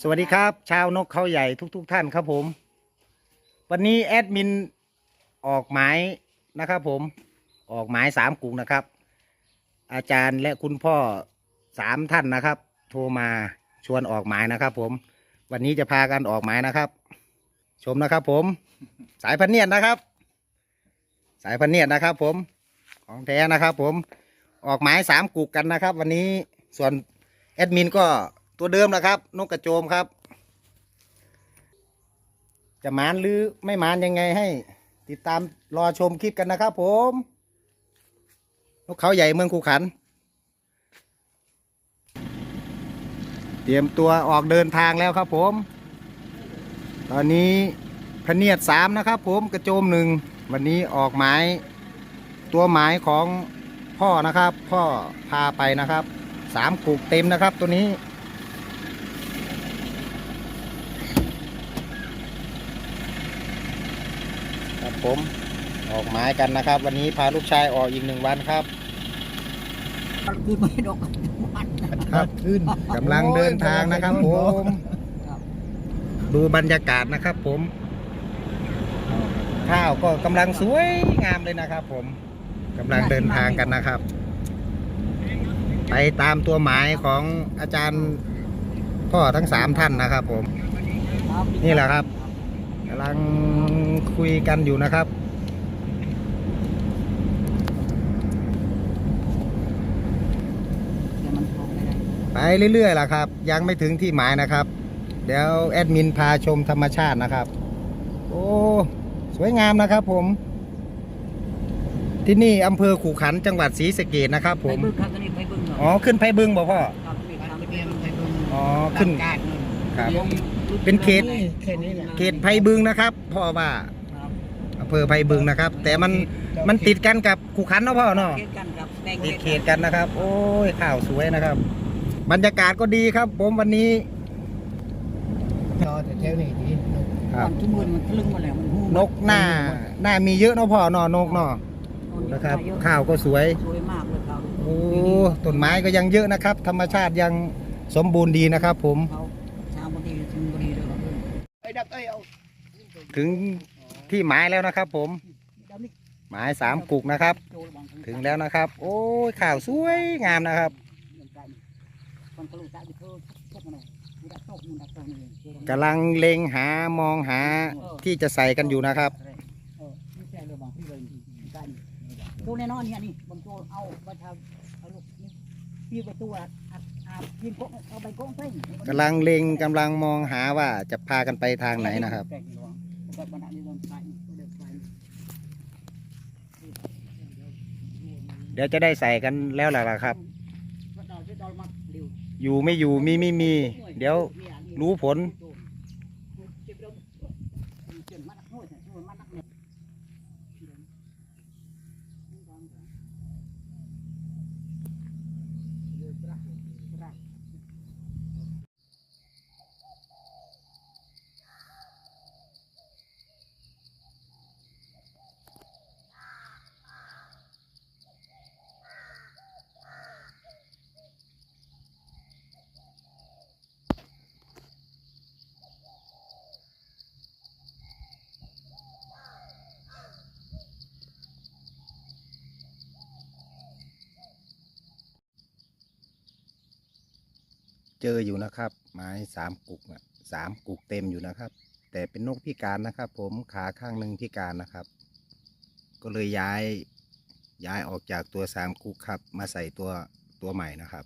สวัสดีครับ ชาวนกเขาใหญ่ทุกๆท่านครับผม วันนี้แอดมินออกหมายนะครับผมออกหมายสามกลุ่มนะครับ อาจารย์และคุณพ่อสามท่านนะครับ โทรมาชวนออกหมายนะครับ ผม วันนี้จะพากันออกหมายนะครับ ชมนะครับ ผม สายพันเนียดนะครับ สายพันเนียดนะครับ ผมของแท้นะครับ ผมออกหมายสามกุกกันนะครับ วันนี้ส่วนแอดมินก็ ตัวเดิมนะครับ นกกระโจมครับ จะหมานหรือไม่หมานยังไงให้ ติดตามรอชมคลิปกันนะครับ ผม นกเขาใหญ่เมืองคูขัน เตรียมตัวออกเดินทางแล้วครับผม ตอนนี้พะเนียดสามนะครับ ผมกระโจมหนึ่งวันนี้ออกหมายตัวหมายของพ่อนะครับ พ่อพาไปนะครับสามกุกเต็มนะครับตัวนี้ ครับผมออกหมายกันนะครับ วันนี้พาลูกชายออกอีกหนึ่งวันครับคือไม่ดอกมันครับขึ้นกำลังเดินทางนะครับผมดูบรรยากาศนะครับผม ข้าวก็กำลังสวยงามเลยนะครับ ผมกำลังเดินทางกันนะครับ ไปตามตัวหมายของอาจารย์พ่อทั้งสามท่านนะครับ ผม นี่แหละครับกำลังคุยกันอยู่นะครับเดี๋ยวมันทองไม่ได้ไปเรื่อยๆล่ะครับ ยังไม่ถึงที่หมายนะครับ เดี๋ยวแอดมินพาชมธรรมชาตินะครับ โอ้สวยงามนะครับผม ที่นี่อำเภอขู่ขันจังหวัดศรีสะเกดนะครับผไปมบึ้งครับตอนนี้ไปบึ้งเหรออ๋อขึ้นไพบึงบ่พ่อครับมีทางเตรียมไปบึ้งอ๋อขึ้นการครับ เป็นเขต เขตนี้แหละเขตไพบึงนะครับพ่อว่าครับอำเภอไพบึงนะครับ แต่มันมันติดกันกับขู่ขันเนาะพ่อเนาะเขตกันครับแบ่งติดเขตกันนะครับ โอ้ยข่าวสวยนะครับ บรรยากาศก็ดีครับ ผมวันนี้จอแต่เท่านี้ดีครับก่อนที่มือมันทะลึ่งหมาแล้วมันหูนกหน้าหน้ามีเยอะเนาะพ่อเนาะนกเนาะนะครับข้าวก็สวยสวยมากเลยครับโอ้ต้นไม้ก็ยังเยอะนะครับ ธรรมชาติยังสมบูรณ์ดีนะครับ ผม ดับเอ้ยเอาถึงที่หมายแล้วนะครับผมเดี๋ยวนี้หมายสามกุกนะครับโจรบางครั้ถึงแล้วนะครับ โอ้ยข่าวสวยงามนะครับคนกระลุกตาอยู่เพิ่มพวกมันเลยมันดักโตกมันดักโตกนี่เองกำลังเล็งหามองหาที่จะใส่กันอยู่นะครับเออนี่แค่เรือบางที่เลยใกล้ตัวแน่นอนเนี่ยนี่บางตัวเอาไปทำเอาลูกนี่พี่ประตูอะอะอะยิงโกงเอาไปโกงเส้น กำลังเล็งกำลังมองหาว่าจะพากันไปทางไหนนะครับเดี๋ยวจะได้ใส่กันแล้วล่ะครับ อยู่ไม่อยู่มีไม่มี เดี๋ยวรู้ผล เจออยู่นะครับ ไม้สามกุกน่ะสามกุกเต็มอยู่นะครับ แต่เป็นนกพิการนะครับ ผมขาข้างหนึ่งพิการนะครับ ก็เลยย้ายย้ายออกจากตัวสามกุกครับ มาใส่ตัวตัวใหม่นะครับ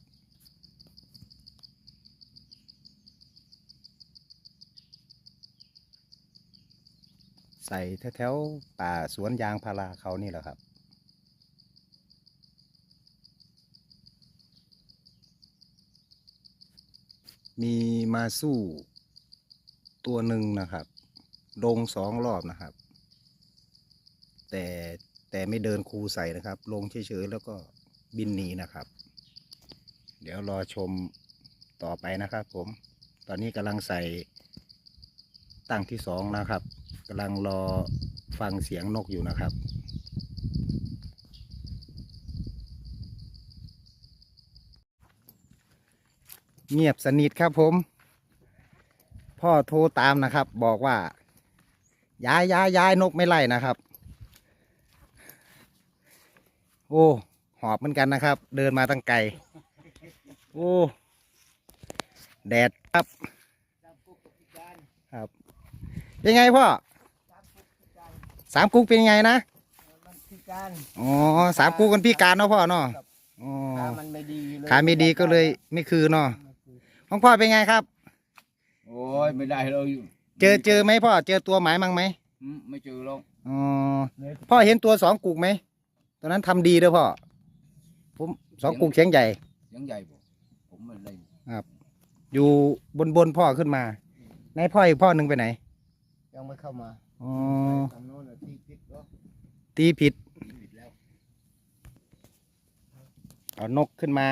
ใส่แถวๆป่าสวนยางพาราเขานี่แหละครับ มีมาสู้ตัวหนึ่งนะครับ ลงสองรอบนะครับ แต่แต่ไม่เดินคูใส่นะครับ ลงเฉยๆแล้วก็บินหนีนะครับ เดี๋ยวรอชมต่อไปนะครับ ผม ตอนนี้กำลังใส่ตั้งที่สองนะครับกำลังรอฟังเสียงนกอยู่นะครับ เงียบสนิทครับผม พ่อโทรตามนะครับ บอกว่า ย้ายย้ายย้ายนกไม่ไล่นะครับ โอ้หอบเหมือนกันนะครับ เดินมาตั้งไกลโอ้แดดครับครับเป็นไงพ่อสามกุ๊กเป็นยังไงนะมันพิการอ๋อสามกุ๊กกันพี่การเนาะพ่อเนาะอ๋อขามันไม่ดีเลยขาไม่ดีก็เลยไม่คือเนาะ ของพ่อเป็นไงครับ โอ้ยไม่ได้เลยเจอเจอไหมพ่อ เจอตัวหมายมั้งไหมอืมไม่เจอหรอกอ๋อพ่อเห็นตัวสองกุกไหมตอนนั้นทำดีเด้อพ่อผมสองกุกเสียงใหญ่เสียังใหญ่บ่ผมไม่ได้อยู่บนบนพ่อขึ้นมาในพ่ออีกพ่อหนึ่งไปไหนยังไม่เข้ามาอ๋อทางโน้นน่ะที่พิษเนาะตีผิดผิดแล้ว เอานกขึ้นมา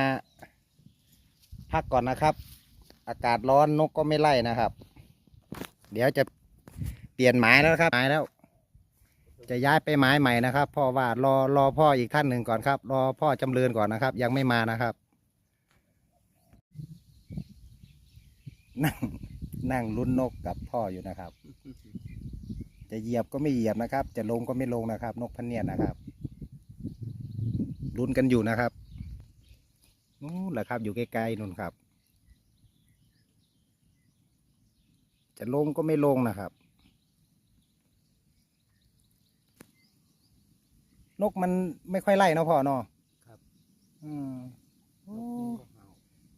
พักก่อนนะครับ อากาศร้อนนกก็ไม่ไล่นะครับ เดี๋ยวจะเปลี่ยนหมายแล้วนะครับหมายแล้ว จะย้ายไปหมายใหม่นะครับพ่อว่ารอรอพ่ออีกท่านหนึ่งก่อนครับ รอพ่อจำเริญก่อนนะครับ ยังไม่มานะครับ นั่งนั่งลุ้นนกกับพ่ออยู่นะครับ จะเหยียบก็ไม่เหยียบนะครับ จะลงก็ไม่ลงนะครับ นกพันเนียดนะครับลุ้นกันอยู่นะครับนู่นแหละครับอยู่ใกล้ๆนู่นครับ จะลงก็ไม่ลงนะครับ นกมันไม่ค่อยไล่เนาะพ่อเนาะครับอืมโอ้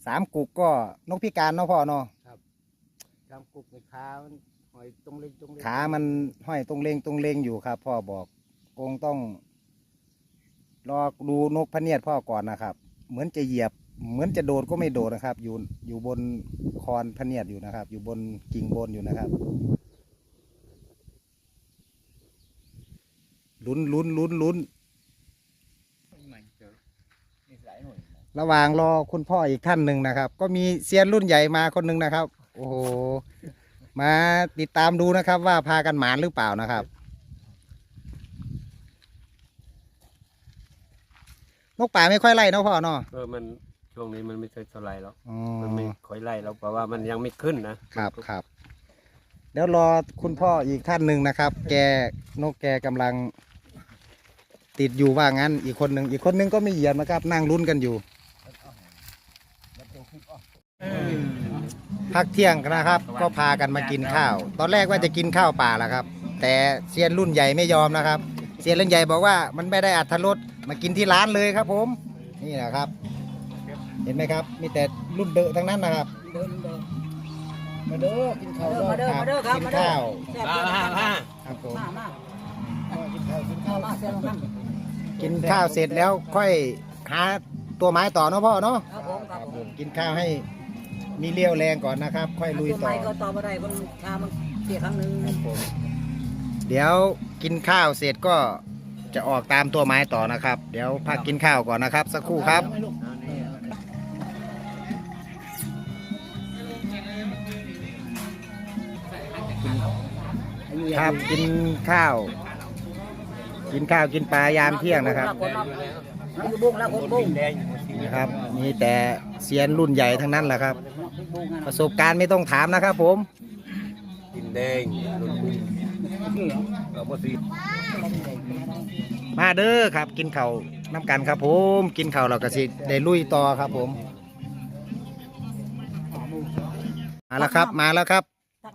สามกุกก็นกพิการเนาะพ่อเนาะจำกุกในขามันหอยตรงเล็งตรงเล็งขามันห้อยตรงเลงตรงเลงอยู่ครับ พ่อบอกคงต้องรอดูนกพะเนียดพ่อก่อนนะครับ เหมือนจะเหยียบ เหมือนจะโดดก็ไม่โดดนะครับ อยู่อยู่บนคอนพเนียดอยู่นะครับ อยู่บนกิ่งบนอยู่นะครับลุ้นลุ้นลุ้นลุ้นระหว่างรอคุณพ่ออีกท่านหนึ่งนะครับ ก็มีเซียนรุ่นใหญ่มาคนหนึ่งนะครับ โอ้โหมาติดตามดูนะครับ ว่าพากันหมานหรือเปล่านะครับนกป่าไม่ค่อยไล่เนาะพ่อเนาะเออมัน ช่วงนี้มันไม่ค่อยเท่าไหรแล้วอ๋อมันไม่ค่อยไล่แล้วเพราะว่ามันยังไม่ขึ้นนะครับครับเดี๋ยวรอคุณพ่ออีกท่านหนึ่งนะครับ แกนกแกกำลัง ติดอยู่ว่างั้นอีกคนหนึ่งอีกคนหนึงก็ไม่เหยียบนะครับ นั่งลุ้นกันอยู่ พักเที่ยงนะครับ ก็พากันมากินข้าว ตอนแรกว่าจะกินข้าวป่าแหละครับ แต่เซียนรุ่นใหญ่ไม่ยอมนะครับ เซียนรุ่นใหญ่บอกว่ามันไม่ได้อัตรสมากินที่ร้านเลยครับ ผม นี่แหละครับ เห็นไหมครับ มีแต่รุ่นเดอะทั้งนั้นนะครับ เดินเดิน มาเด้อกินข้าวมาเด้อมาเด้อครับกินมาเด้อ ข้าวแซ่บเด้อมามาครับผมมามากินข้าวกินเอาข้าวมาเสียลงนั่งกินข้าวเสร็จแล้วค่อยหาตัวไม้ต่อเนาะพ่อเนาะครับผมครับผมกินข้าวให้มีเรี่ยวแรงก่อนนะครับ ค่อยลุยต้นต่อ ไม้ก็ต่อมาได้คนชามันเสียครั้งหนึ่งเดี๋ยวกินข้าวเสร็จก็จะออกตามตัวไม้ต่อนะครับ เดี๋ยวพักกินข้าวก่อนนะครับ สักครู่ครับ ครับกินข้าว กินข้าวกินปลายามเที่ยงนะครับอยู่บุ้งแล้วคนบุ้งนะครับมีแต่เซียนรุ่นใหญ่ทั้งนั้นแหละครับ ประสบการณ์ไม่ต้องถามนะครับ ผมกินแดงรุ่นบุ้งเอาบ่สิมาเด้อครับ กินข้าวน้ำกันครับ ผมกินข้าวเราก็สิได้ลุยต่อครับ ผมมาแล้วครับมาแล้วครับ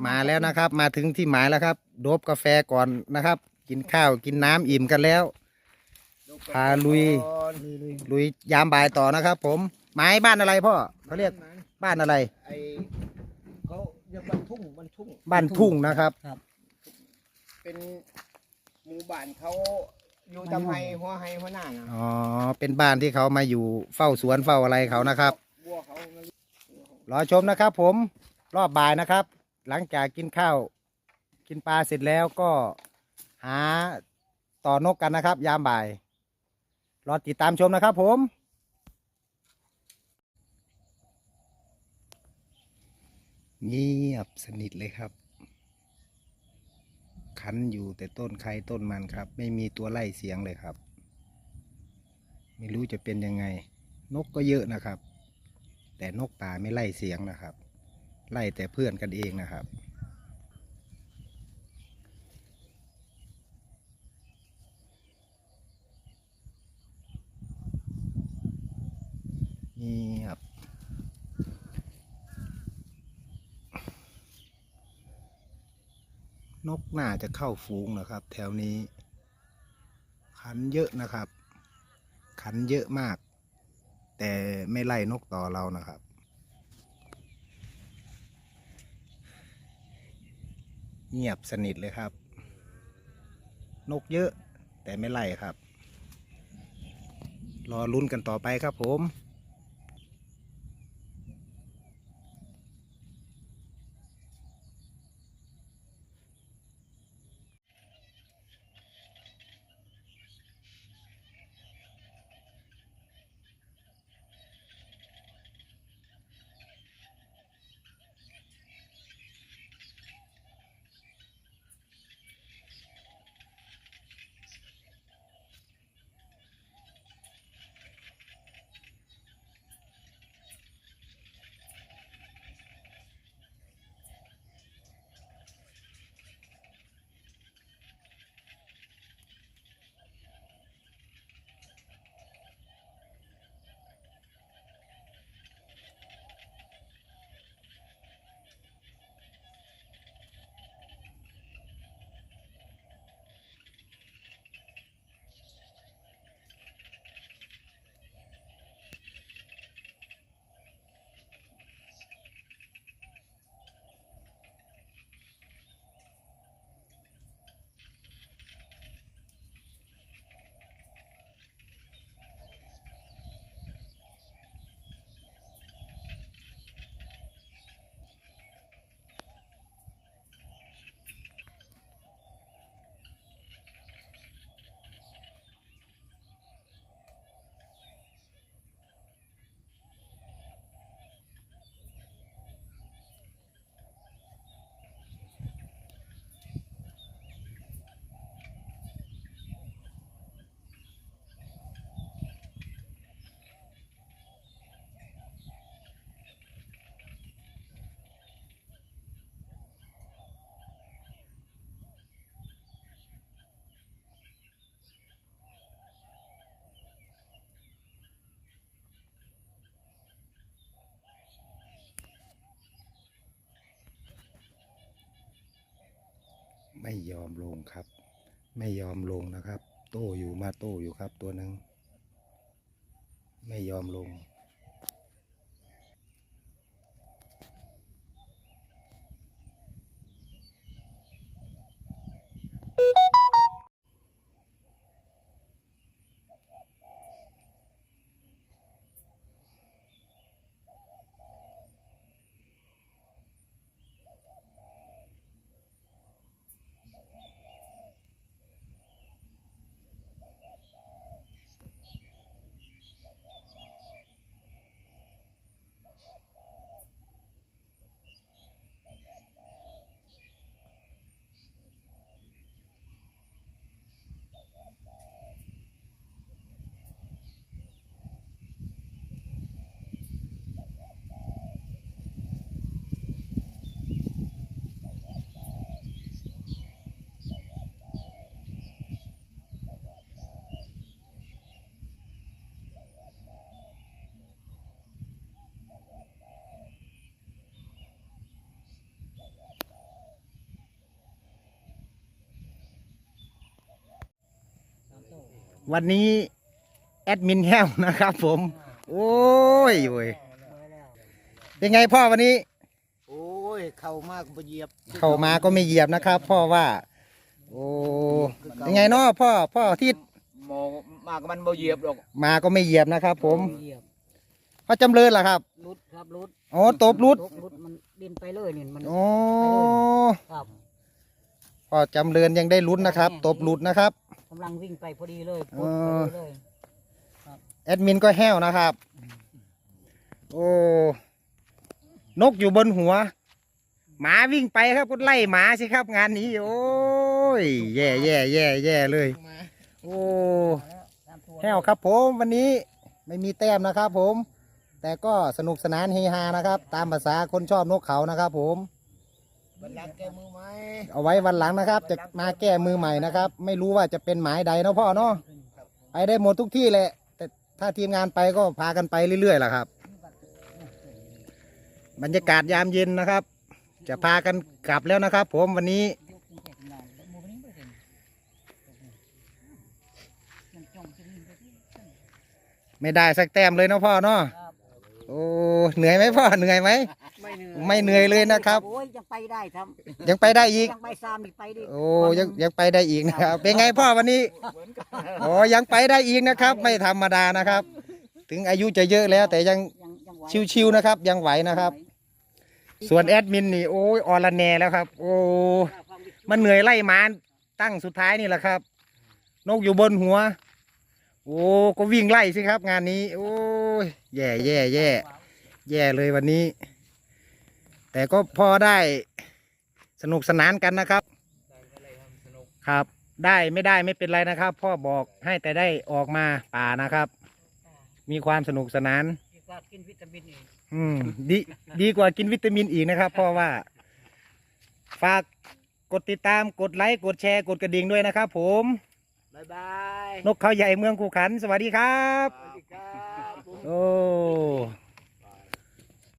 มาแล้วนะครับ มาถึงที่หมายแล้วครับโดบกาแฟก่อนนะครับ กินข้าวกินน้ำอิ่มกันแล้ว พาลุย ลุยยามบ่ายต่อนะครับผมหมายบ้านอะไรพ่อเขาเรียกบ้านอะไร ไอเขาเรียกบ้านทุ่งบ้านทุ่งบ้านทุ่งนะครับ เป็นหมู่บ้านเขาอยู่ทำไฮหัวไฮหัวหน้านะอ๋อ เป็นบ้านที่เขามาอยู่เฝ้าสวนเฝ้าอะไรเขานะครับวัวเขารอชมนะครับผมรอบบ่ายนะครับ หลังจากกินข้าว กินปลาเสร็จแล้วก็หาต่อนกกันนะครับ ยามบ่าย รอติดตามชมนะครับผม เงียบสนิทเลยครับ คันอยู่แต่ต้นใครต้นมันครับ ไม่มีตัวไล่เสียงเลยครับ ไม่รู้จะเป็นยังไง นกก็เยอะนะครับ แต่นกป่าไม่ไล่เสียงนะครับ ไล่แต่เพื่อนกันเองนะครับ นี่ครับนกน่าจะเข้าฝูงนะครับ แถวนี้ ขันเยอะนะครับ ขันเยอะมาก แต่ไม่ไล่นกต่อเรานะครับ เงียบสนิทเลยครับ นกเยอะแต่ไม่ไล่ครับ รอลุ้นกันต่อไปครับผม ไม่ยอมลงครับ ไม่ยอมลงนะครับ โต้อยู่มาโต้อยู่ครับตัวหนึ่งไม่ยอมลง วันนี้แอดมินแห้วนะครับผม โอ้ยโว้ยเป็นไงพ่อวันนี้ โอ้ย เข้ามากบ่เหยียบเข้ามาก็ไม่เหยียบนะครับ พ่อว่า โอ้เป็นไงเนาะพ่อพ่อทิศมองมากมันบ่เหยียบหรอกมาก็ไม่เหยียบนะครับ ผมเหยียบพ่อจำเริญล่ะครับรุดครับรุดโอ้ตบรุดตบรุดมันดินไปเลยนี่มันโอ้ครับ พ่อจำเริญยังได้ลุ้นนะครับ ตบหลุดนะครับกำลังวิ่งไปพอดีเลยเอปุ๊บอไปเลยแอดมินก็แห้วนะครับ โอ้นกอยู่บนหัว หมาวิ่งไปครับก็ไล่หมาสิครับ งานนี้ โอ้ยแย่แย่แย่แย่เลย โอ้ตามตัวแห้วครับผมวันนี้ไม่มีแต้มนะครับผม แต่ก็สนุกสนานเฮฮานะครับ ตามภาษาคนชอบนกเขานะครับผม บันลังแกมือไหมเอาไว้วันหลังนะครับ จะมาแก้มือใหม่นะครับ ไม่รู้ว่าจะเป็นหมายใดเนาะพ่อเนาะไปได้หมดทุกที่แหละแต่ถ้าทีมงานไปก็พากันไปเรื่อยๆแหละครับ บรรยากาศยามเย็นนะครับ จะพากันกลับแล้วนะครับ ผมวันนี้ ไม่ได้สักแต้มเลยเนาะพ่อเนาะ โอ้เหนื่อยไหมพ่อเหนื่อยไหม ไม่เหนื่อยไม่เหนื่อยเลยนะครับ โอ้ยยังไปได้ครับยังไปได้อีก ยังไปซ้ำอีกไปดิโอ้ยังยังไปได้อีกนะครับ เป็นไงพ่อวันนี้โอ้ยังไปได้อีกนะครับ ไม่ธรรมดานะครับ ถึงอายุจะเยอะแล้ว แต่ยังยังยังไหวชิวๆนะครับ ยังไหวนะครับ ส่วนแอดมินนี่โอ้ยออละแนแล้วครับ โอ้มันเหนื่อยไล่หมาตั้งสุดท้ายนี่แหละครับ นกอยู่บนหัว โอ้ก็วิ่งไล่สิครับ งานนี้ โอ้ยแย่แย่แย่แย่เลยวันนี้ แต่ก็พอได้สนุกสนานกันนะครับ ครับ ได้ไม่ได้ไม่เป็นไรนะครับ พ่อบอกให้แต่ได้ออกมาป่านะครับ มีความสนุกสนาน ดีกว่ากินวิตามินอีกอืมดีดีกว่ากินวิตามินอีกนะครับพราะว่า ฝากกดติดตามกดไลค์กดแชร์กดกระดิ่งด้วยนะครับผม บายบายนกเขาใหญ่เมืองคูขัน สวัสดีครับ สวัสดีครับ โอ้